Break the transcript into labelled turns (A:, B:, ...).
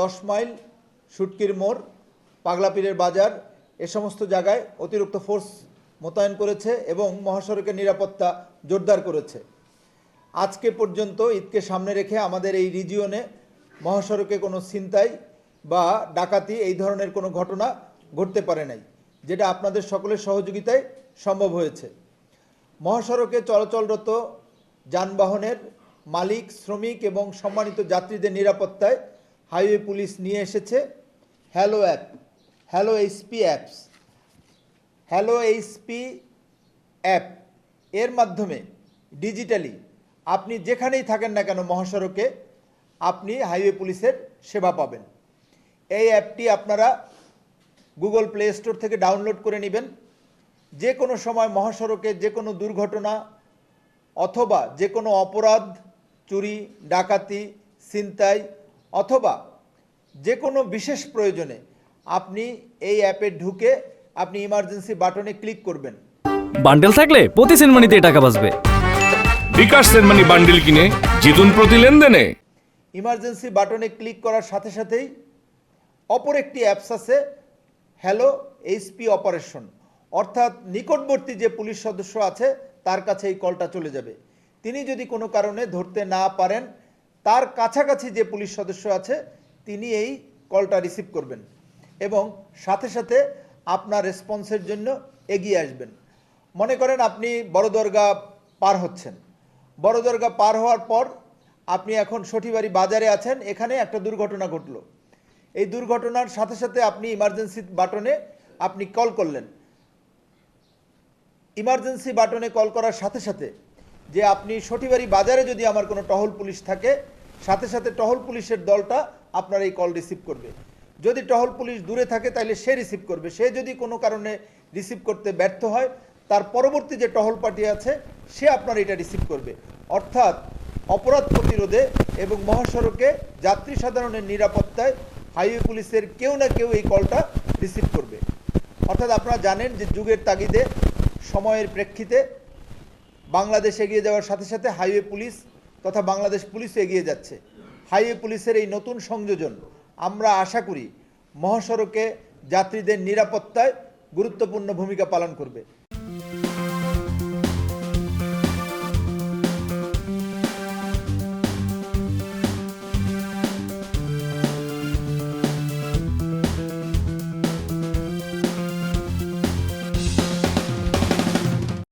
A: দশ মাইল সুটকির মোড় পাগলাপীরের বাজার, এ সমস্ত জায়গায় অতিরিক্ত ফোর্স মোতায়েন করেছে এবং মহাসড়কের নিরাপত্তা জোরদার করেছে। আজকে পর্যন্ত ঈদকে সামনে রেখে আমাদের এই রিজিয়নে মহাসড়কে কোনো ছিনতাই বা ডাকাতি এই ধরনের কোনো ঘটনা ঘটতে পারে নাই, যেটা আপনাদের সকলের সহযোগিতায় সম্ভব হয়েছে। মহাসড়কে চলাচলরত যানবাহনের মালিক, শ্রমিক এবং সম্মানিত যাত্রীদের নিরাপত্তায় হাইওয়ে পুলিশ নিয়ে এসেছে hello app hello HP apps hello HP app এর মাধ্যমে ডিজিটালি আপনি যেখানেই থাকেন না কেন মহাসড়কে আপনি হাইওয়ে পুলিশের সেবা পাবেন। এই অ্যাপটি আপনারা গুগল প্লে স্টোর থেকে ডাউনলোড করে নেবেন। যে কোনো সময় মহাসড়কে যে কোনো দুর্ঘটনা অথবা যে কোনো অপরাধ চুরি ডাকাতি ছিনতাই অথবা যে কোনো বিশেষ প্রয়োজনে আপনি এই অ্যাপে ঢুকে আপনি ইমার্জেন্সি বাটনে ক্লিক করবেন।
B: বান্ডেল থাকলে প্রতি সেনমানিতে টাকা বাঁচবে।
C: বিকাশ সেনমানি বান্ডিল কিনে জিতুন প্রতি লেনদেনে।
A: ইমার্জেন্সি বাটনে ক্লিক করার সাথে সাথেই অপর একটি অ্যাপস আছে হ্যালো এইচপি অপারেশন অর্থাৎ নিকটবর্তী যে পুলিশ সদস্য আছে তার কাছে এই কলটা চলে যাবে। তিনি যদি কোনো কারণে ধরতে না পারেন, তার কাছাকাছি যে পুলিশ সদস্য আছে, তিনি এই কলটা রিসিভ করবেন এবং সাথে সাথে আপনার রেসপন্সের জন্য এগিয়ে আসবেন। মনে করেন আপনি বড় দরগা পার হচ্ছেন। বড় দরগা পার হওয়ার পর আপনি এখন সঠিবাড়ি বাজারে আছেন, এখানে একটা দুর্ঘটনা ঘটলো। এই দুর্ঘটনার সাথে সাথে আপনি ইমার্জেন্সি বাটনে আপনি কল করলেন। ইমার্জেন্সি বাটনে কল করার সাথে সাথে যে আপনি সঠিবাড়ি বাজারে যদি আমার কোনো টহল পুলিশ থাকে, সাথে সাথে টহল পুলিশের দলটা আপনার এই কল রিসিভ করবে। যদি টহল পুলিশ দূরে থাকে তাহলে সে রিসিভ করবে। সে যদি কোনো কারণে রিসিভ করতে ব্যর্থ হয়, তার পরবর্তী যে টহল পার্টি আছে, সে আপনার এটা রিসিভ করবে। অর্থাৎ অপরাধ প্রতিরোধে এবং মহাসড়কে যাত্রী সাধারণের নিরাপত্তায় হাইওয়ে পুলিশের কেউ না কেউ এই কলটা রিসিভ করবে। অর্থাৎ আপনারা জানেন যে যুগের তাগিদে, সময়ের প্রেক্ষিতে বাংলাদেশ এগিয়ে যাওয়ার সাথে সাথে হাইওয়ে পুলিশ তথা বাংলাদেশ পুলিশ এগিয়ে যাচ্ছে। হাইওয়ে পুলিশের এই নতুন সংযোজন আমরা আশা করি মহাসড়কে যাত্রীদের নিরাপত্তায় গুরুত্বপূর্ণ ভূমিকা পালন করবে।